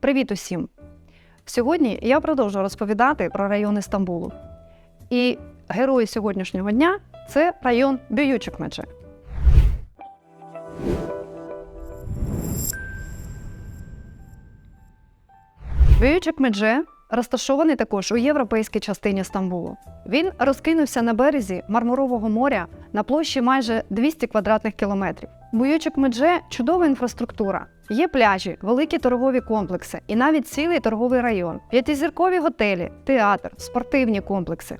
Привіт усім! Сьогодні я продовжу розповідати про райони Стамбулу. І герої сьогоднішнього дня це район Бюючукмедже. Бюючукмедже розташований також у європейській частині Стамбулу. Він розкинувся на березі Мармурового моря на площі майже 200 квадратних кілометрів. Буючок Медже – чудова інфраструктура. Є пляжі, великі торгові комплекси і навіть цілий торговий район, п'ятизіркові готелі, театр, спортивні комплекси,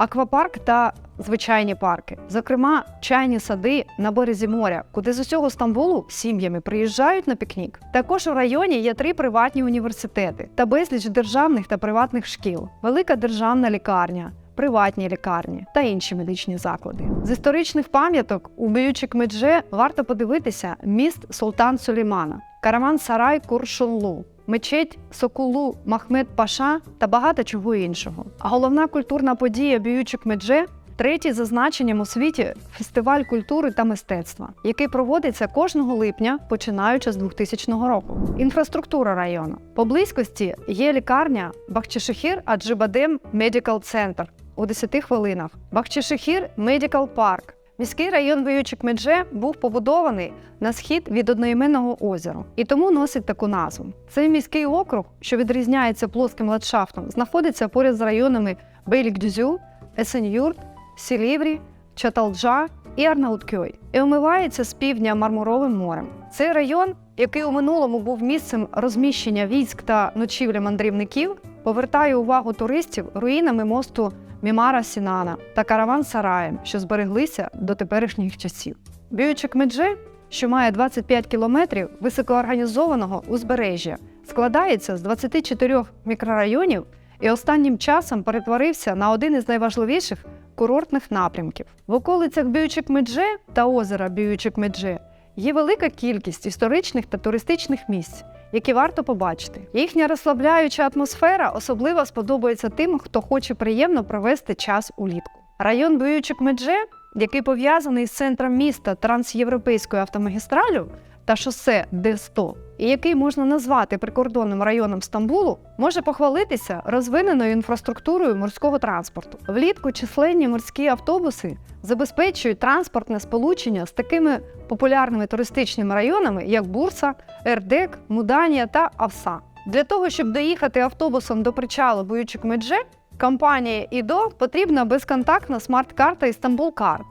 аквапарк та звичайні парки. Зокрема, чайні сади на березі моря, куди з усього Стамбулу сім'ями приїжджають на пікнік. Також у районі є три приватні університети та безліч державних та приватних шкіл, велика державна лікарня. Приватні лікарні та інші медичні заклади з історичних пам'яток у Бюючик-Медже варто подивитися міст Султан Сулеймана, караван Сарай Куршунлу, мечеть Сокулу Махмед Паша та багато чого іншого. А головна культурна подія Бюючик-Медже третій за значенням у світі фестиваль культури та мистецтва, який проводиться кожного липня, починаючи з 2000 року. Інфраструктура району по близькості є лікарня Бахчишехір Аджибадем Медикал Центр у 10 хвилинах. Бахчишехір Медикал Парк. Міський район Виючик-Медже був побудований на схід від одноіменного озера і тому носить таку назву. Цей міський округ, що відрізняється плоским ландшафтом, знаходиться поряд з районами Бейлік-Дюзю, Есенюрт, Сіліврі, Чаталджа і Арнауткьой і омивається з півдня Мармуровим морем. Цей район, який у минулому був місцем розміщення військ та ночівлі мандрівників, повертає увагу туристів руїнами мосту Мімара Сінана та караван Сараєм, що збереглися до теперішніх часів. Бюючик Медже, що має 25 кілометрів високоорганізованого узбережжя, складається з 24 мікрорайонів і останнім часом перетворився на один із найважливіших курортних напрямків. В околицях Бюючик-Медже та озера Бюючик-Медже є велика кількість історичних та туристичних місць, які варто побачити. Їхня розслабляюча атмосфера особливо сподобається тим, хто хоче приємно провести час улітку. Район Бюючик-Медже, який пов'язаний з центром міста трансєвропейською автомагістралю та шосе Д-100, і який можна назвати прикордонним районом Стамбулу, може похвалитися розвиненою інфраструктурою морського транспорту. Влітку численні морські автобуси забезпечують транспортне сполучення з такими популярними туристичними районами, як Бурса, Ердек, Муданія та Авса. Для того, щоб доїхати автобусом до причалу Буючик Медже, компанії ІДО потрібна безконтактна смарт-карта Істанбул Карт.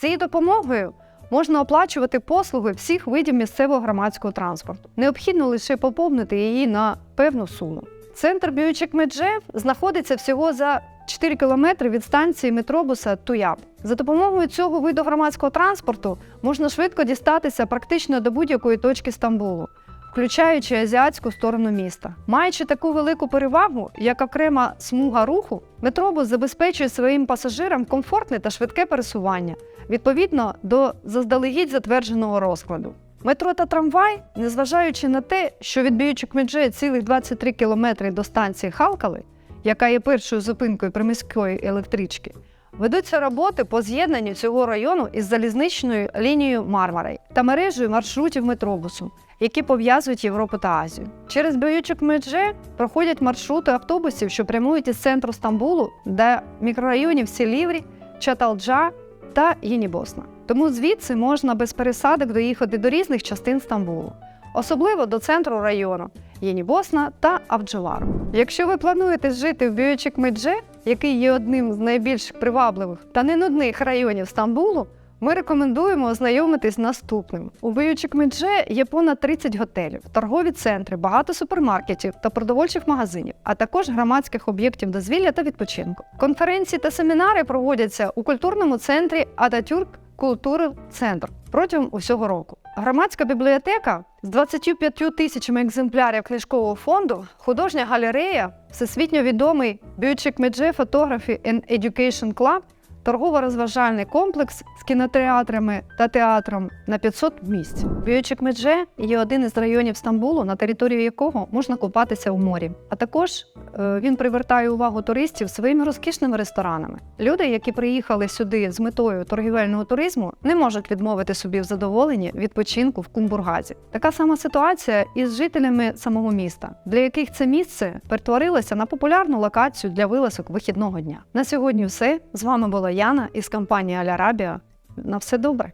З її допомогою можна оплачувати послуги всіх видів місцевого громадського транспорту. Необхідно лише поповнити її на певну суму. Центр Бюючик-Медже знаходиться всього за 4 кілометри від станції метробуса Туяб. За допомогою цього виду громадського транспорту можна швидко дістатися практично до будь-якої точки Стамбулу, включаючи азіатську сторону міста. Маючи таку велику перевагу, як окрема смуга руху, метробус забезпечує своїм пасажирам комфортне та швидке пересування відповідно до заздалегідь затвердженого розкладу. Метро та трамвай, незважаючи на те, що від Бійчик-Медже цілих 23 кілометри до станції Халкали, яка є першою зупинкою приміської електрички, ведуться роботи по з'єднанню цього району із залізничною лінією Мармарей та мережею маршрутів метробусу, які пов'язують Європу та Азію. Через Бійчик-Медже проходять маршрути автобусів, що прямують із центру Стамбулу до мікрорайонів Сіліврі, Чаталджа та Єнібосна. Тому звідси можна без пересадок доїхати до різних частин Стамбулу, особливо до центру району Єнібосна та Авджелару. Якщо ви плануєте жити в Бюючик-Медже, який є одним з найбільш привабливих та ненудних районів Стамбулу, ми рекомендуємо ознайомитись наступним. У Бюючик-Медже є понад 30 готелів, торгові центри, багато супермаркетів та продовольчих магазинів, а також громадських об'єктів дозвілля та відпочинку. Конференції та семінари проводяться у культурному центрі Ататюрк Культури Центр протягом усього року. Громадська бібліотека з 25 тисячами екземплярів книжкового фонду, художня галерея, всесвітньо відомий Бючик Медже Photography and Education Club торгово-розважальний комплекс з кінотеатрами та театром на 500 місць. Медже є один із районів Стамбулу, на території якого можна купатися у морі. А також е, він привертає увагу туристів своїми розкішними ресторанами. Люди, які приїхали сюди з метою торгівельного туризму, не можуть відмовити собі в задоволенні відпочинку в Кумбургазі. Така сама ситуація і з жителями самого міста, для яких це місце перетворилося на популярну локацію для вилазок вихідного дня. На сьогодні все з вами була Яна із компанії Алярабіо. На все добре.